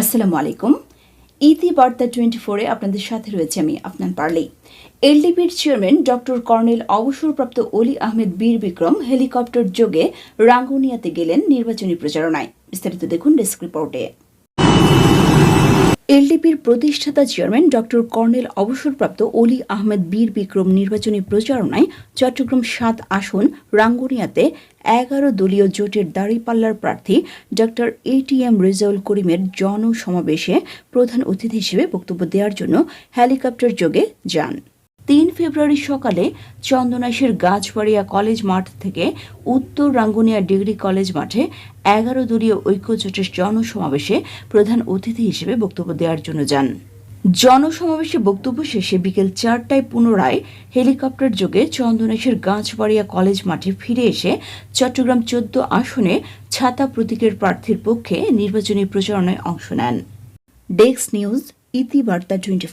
আসসালামু আলাইকুম। ইতি বার্তা টোয়েন্টি ফোরে আপনাদের সাথে রয়েছে আমি আপনার পার্লি। এলডিপির চেয়ারম্যান ডক্টর কর্নেল অবসরপ্রাপ্ত অলি আহমেদ বীর বিক্রম হেলিকপ্টার যোগে রাঙ্গুনিয়াতে গেলেন নির্বাচনী প্রচারণায়। বিস্তারিত দেখুন ডেস্ক রিপোর্টে। এলডিপির প্রতিষ্ঠাতা চেয়ারম্যান ডক্টর কর্নেল অবসরপ্রাপ্ত অলি আহমেদ বীর বিক্রম নির্বাচনী প্রচারণায় চট্টগ্রাম সাত আসন, রাঙ্গুনিয়াতে এগারো দলীয় জোটের দাঁড়িপাল্লার প্রার্থী ডক্টর এম রেজাউল করিমের জনসমাবেশে প্রধান অতিথি হিসেবে বক্তব্য দেওয়ার জন্য হেলিকপ্টার যোগে যান। তিন ফেব্রুয়ারি সকালে চন্দনাইশের গাছবাড়িয়া কলেজ মাঠ থেকে উত্তর রাঙ্গুনিয়া ডিগ্রি কলেজ মাঠে এগারো দলীয় ঐক্যজোটের জনসমাবেশে প্রধান অতিথি হিসেবে বক্তব্য দেওয়ার জন্য যান। জনসমাবেশে বক্তব্য শেষে বিকেল চারটায় পুনরায় হেলিকপ্টার যোগে চন্দনেশের গাছবাড়িয়া কলেজ মাঠে ফিরে এসে চট্টগ্রাম চোদ্দ আসনে ছাতা প্রতীকের প্রার্থীর পক্ষে নির্বাচনী প্রচারণায় অংশ নেন। Desk news, ইতিবার্তা twenty